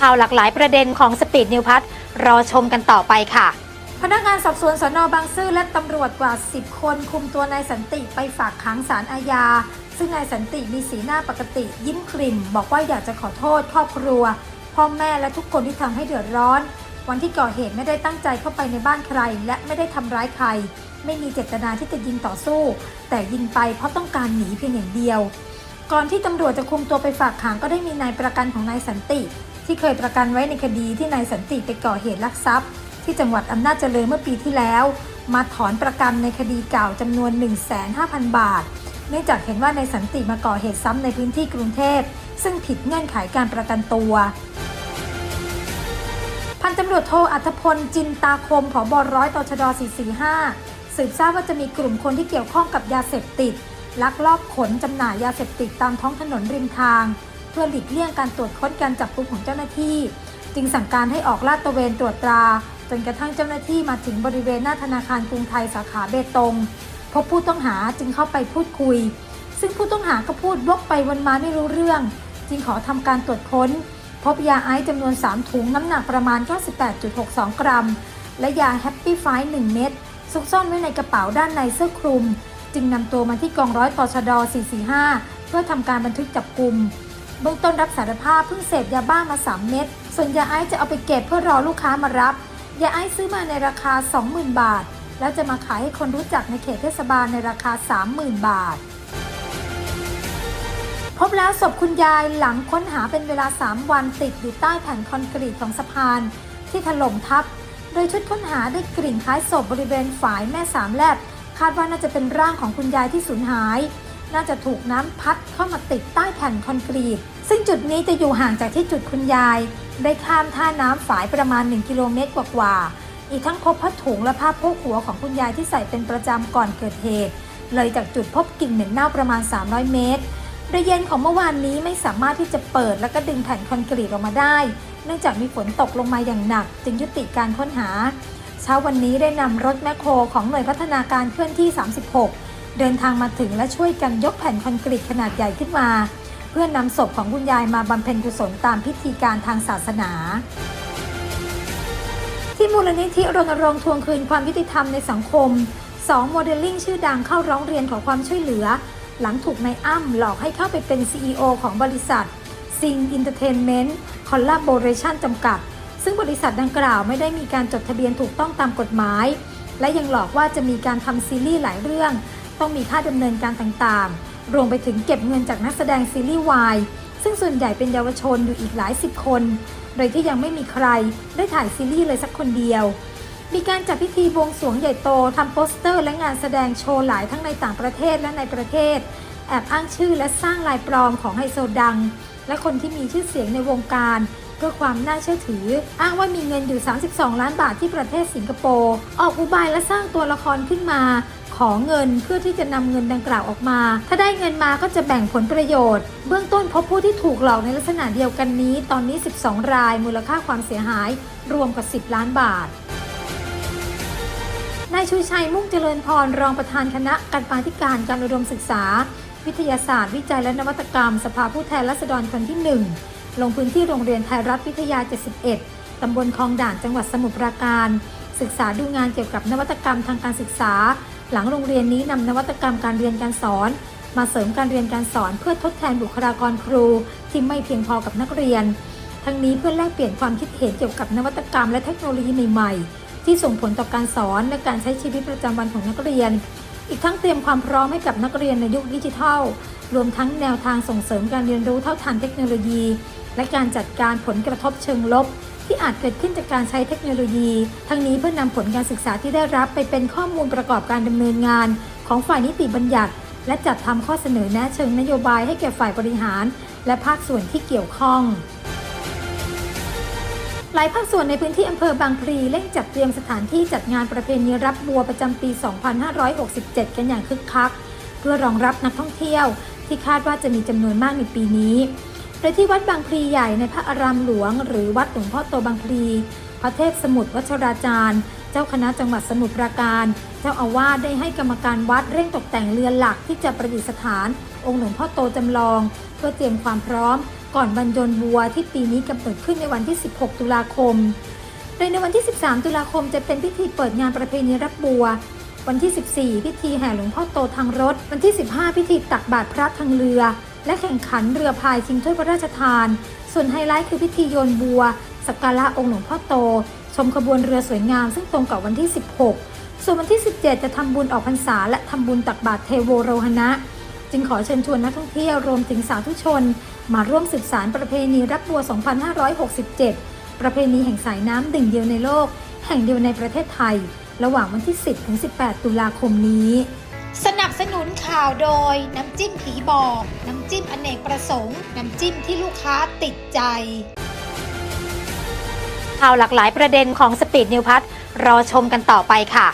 ข่าวหลากหลายประเด็นของสปีดนิวพัทรอชมกันต่อไปค่ะ พนักงานสอบสวนสนบางซื่อและตำรวจกว่า 10 คนคุมตัวนายสันติไปฝากขังศาลอาญา ซึ่งนายสันติมีสีหน้าปกติยิ้มกลิ่ม บอกว่าอยากจะขอโทษครอบครัว พ่อแม่และทุกคนที่ทำให้เดือดร้อน วันที่ก่อเหตุไม่ได้ตั้งใจเข้าไปในบ้านใคร และไม่ได้ทำร้ายใคร ไม่มีเจตนาที่จะยิงต่อสู้ แต่ยิงไปเพราะต้องการหนีเพียงอย่างเดียวก่อนที่ตำรวจจะคุมตัวไปฝากขังก็ได้มีนายประกันของนายสันติที่เคยประกันไว้ในคดีที่นายสันติไปก่อเหตุลักทรัพย์ ที่จังหวัดอำนาจเจริญเมื่อปีที่แล้ว มาถอนประกันในคดีเก่าจำนวน 1,500,000 บาท เนื่องจากเห็นว่านายสันติมาก่อเหตุซ้ำในพื้นที่กรุงเทพ ซึ่งผิดเงื่อนไขการประกันตัวพันตำรวจโทอัธพลจินตาคมผบร้อยตชด445 สืบทราบว่าจะมีกลุ่มคนที่เกี่ยวข้องกับยาเสพติด ลักลอบขนจำหน่ายยาเสพติดตามท้องถนนริมทาง เพื่อหลีกเลี่ยงการตรวจค้นการจับกุมของเจ้าหน้าที่ จึงสั่งการให้ออกลาดตระเวนตรวจตรา จนกระทั่งเจ้าหน้าที่มาถึงบริเวณหน้าธนาคารกรุงไทยสาขาเบตง พบผู้ต้องหาจึงเข้าไปพูดคุย ซึ่งผู้ต้องหาก็พูดวกไปวนมาไม่รู้เรื่อง จึงขอทำการตรวจค้น พบยาไอซ์จำนวน 3 ถุงน้ำหนักประมาณ 98.62 กรัม และยาแฮปปี้ไฟ1เม็ดซุกซ่อนไว้ในกระเป๋าด้านในเสื้อคลุม จึงนำตัวมาที่กองร้อยตชด 445 เพื่อทำการบันทึกจับกลุ่ม เบื้องต้นรับสารภาพเพิ่งเสพยาบ้ามา 3 เม็ด ส่วนยาไอซ์จะเอาไปเก็บเพื่อรอลูกค้ามารับ ยาไอซ์ซื้อมาในราคา 20,000 บาท แล้วจะมาขายให้คนรู้จักในเขตเทศบาลในราคา 30,000 บาท พบแล้วศพคุณยายหลังค้นหาเป็นเวลา 3 วันติดอยู่ใต้แผ่นคอนกรีตของสะพาน ที่ถล่มทับ โดยชุดค้นหาได้กลิ่นคล้ายศพบริเวณฝายแม่สามแลบคาดว่าน่าจะเป็นร่างของคุณยายที่สูญหาย น่าจะถูกน้ำพัดเข้ามาติดใต้แผ่นคอนกรีต ซึ่งจุดนี้จะอยู่ห่างจากที่จุดคุณยาย ได้ข้ามท่าน้ำฝายประมาณ 1 กิโลเมตรกว่าๆอีกทั้งพบผ้าถุงและผ้าโพกหัวของคุณยายที่ใส่เป็นประจำก่อนเกิดเหตุ เลยจากจุดพบกลิ่นเหม็นเน่าประมาณ 300 เมตรโดยเย็นของเมื่อวานนี้ไม่สามารถที่จะเปิดและก็ดึงแผ่นคอนกรีตออกมาได้ เนื่องจากมีฝนตกลงมาอย่างหนัก จึงยุติการค้นหา เช้าวันนี้ได้นำรถแมคโครของหน่วยพัฒนาการเคลื่อนที่ 36 เดินทางมาถึงและช่วยกันยกแผ่นคอนกรีตขนาดใหญ่ขึ้นมา เพื่อนำศพของคุณยายมาบำเพ็ญกุศลตามพิธีการทางศาสนา ที่มูลนิธิรณรงค์ทวงคืนความยุติธรรมในสังคม2โมเดลลิ่งชื่อดังเข้าร้องเรียนขอความช่วยเหลือ หลังถูกนายอ้ำหลอกให้เข้าไปเป็น CEO ของบริษัท Sing Entertainment Collaboration จำกัด ซึ่งบริษัทดังกล่าวไม่ได้มีการจดทะเบียนถูกต้องตามกฎหมาย และยังหลอกว่าจะมีการทำซีรีส์หลายเรื่อง ต้องมีค่าดำเนินการต่างๆ รวมไปถึงเก็บเงินจากนักแสดงซีรีส์วายซึ่งส่วนใหญ่เป็นเยาวชนอยู่อีกหลายสิบคน โดยที่ยังไม่มีใครได้ถ่ายซีรีส์เลยสักคนเดียว มีการจัดพิธีบวงสรวงใหญ่โตทำโปสเตอร์และงานแสดงโชว์หลายทั้งในต่างประเทศและในประเทศ แอบอ้างชื่อและสร้างลายปลอมของไฮโซดัง และคนที่มีชื่อเสียงในวงการเพื่อความน่าเชื่อถือ อ้างว่ามีเงินอยู่ 32 ล้านบาทที่ประเทศสิงคโปร์ ออกอุบายและสร้างตัวละครขึ้นมา อเงินเพื่อที่จะนำเงินดังกล่าวออกมา ถ้าได้เงินมาก็จะแบ่งผลประโยชน์ เบื้องต้นพบผู้ที่ถูกหลอกในลักษณะเดียวกันนี้ ตอนนี้ 12 ราย มูลค่าความเสียหาย รวมกว่า 10 ล้านบาทนายชูชัยมุ่งเจริญพรรองประธานคณะการปาธิการการอุดมศึกษา วิทยาศาสตร์ วิจัยและนวัตกรรม สภาผู้แทนราษฎรคนที่ 1 ลงพื้นที่โรงเรียนไทยรัฐวิทยา 71 ตำบลคลองด่านจังหวัดสมุทรปราการ ศึกษาดูงานเกี่ยวกับนวัตกรรมทางการศึกษา หลังโรงเรียนนี้นำนวัตกรรมการเรียนการสอน มาเสริมการเรียนการสอนเพื่อทดแทนบุคลากรครู ที่ไม่เพียงพอกับนักเรียน ทั้งนี้เพื่อแลกเปลี่ยนความคิดเห็นเกี่ยวกับนวัตกรรมและเทคโนโลยีใหม่ๆ ที่ส่งผลต่อการสอนและการใช้ชีวิตประจำวันของนักเรียน อีกทั้งเตรียมความพร้อมให้กับนักเรียนในยุคดิจิทัล รวมทั้งแนวทางส่งเสริมการเรียนรู้เท่าทันเทคโนโลยี และการจัดการผลกระทบเชิงลบ ที่อาจเกิดขึ้นจากการใช้เทคโนโลยี ทั้งนี้เพื่อนำผลการศึกษาที่ได้รับไปเป็นข้อมูลประกอบการดำเนินงาน ของฝ่ายนิติบัญญัติ และจัดทำข้อเสนอแนะเชิงนโยบายให้แก่ฝ่ายบริหาร และภาคส่วนที่เกี่ยวข้องหลายภาคส่วนในพื้นที่อำเภอบางพลีเร่งจัดเตรียมสถานที่จัดงานประเพณีรับบัวประจำปี 2567 กันอย่างคึกคัก เพื่อรองรับนักท่องเที่ยวที่คาดว่าจะมีจำนวนมากในปีนี้ โดยที่วัดบางพลีใหญ่ในพระอารามหลวง หรือวัดหลวงพ่อโตบางพลีพระเทพสมุทรวัชราจารย์ เจ้าคณะจังหวัดสมุทรปราการ เจ้าอาวาสได้ให้กรรมการวัดเร่งตกแต่งเรือนหลักที่จะประดิษฐาน องค์หลวงพ่อโตจำลอง เพื่อเตรียมความพร้อม ก่อนบรรจนบัวที่ปีนี้กำเนิดขึ้นในวันที่ 16 ตุลาคม โดยในวันที่ 13 ตุลาคมจะเป็นพิธีเปิดงานประเพณีรับบัว วันที่ 14 พิธีแห่หลวงพ่อโตทางรถ วันที่ 15 พิธีตักบาตรพระทางเรือ และแข่งขันเรือพายชิงถ้วยพระราชทาน ส่วนไฮไลท์คือพิธีโยนบัว สักการะองค์หลวงพ่อโต ชมขบวนเรือสวยงามซึ่งตรงกับวันที่ 16 ส่วนวันที่ 17 จะทำบุญออกพรรษา และทำบุญตักบาตรเทโวโรหณะ จึงขอเชิญชวนนักท่องเที่ยวรวมถึงสาธุชน มาร่วมสืบสารประเพณีรับบัว 2567 ประเพณีแห่งสายน้ำหนึ่งเดียวในโลก แห่งเดียวในประเทศไทย ระหว่างวันที่ 10 ถึง 18 ตุลาคมนี้ สนับสนุนข่าวโดยน้ำจิ้มผีบอก น้ำจิ้มอเนกประสงค์ น้ำจิ้มที่ลูกค้าติดใจข่าวหลากหลายประเด็นของสปีดนิวพัทรอชมกันต่อไปค่ะ